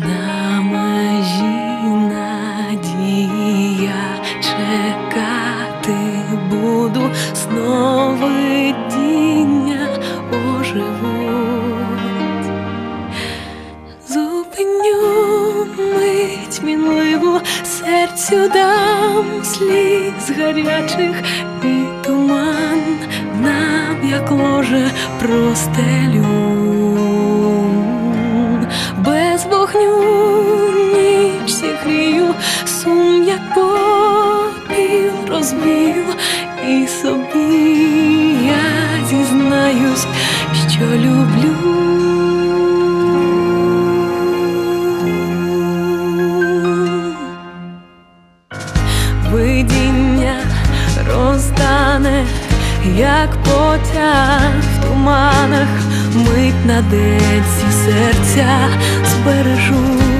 На межі надія чекати буду сновидіння оживуть. Зупиню мить мінливу, серцю дам сліз гарячих і туман нам, як ложе простелю. Попіл і собі я зізнаюсь, що люблю. Видіння роздане, як потяг в туманах, мить на денці серця збережу.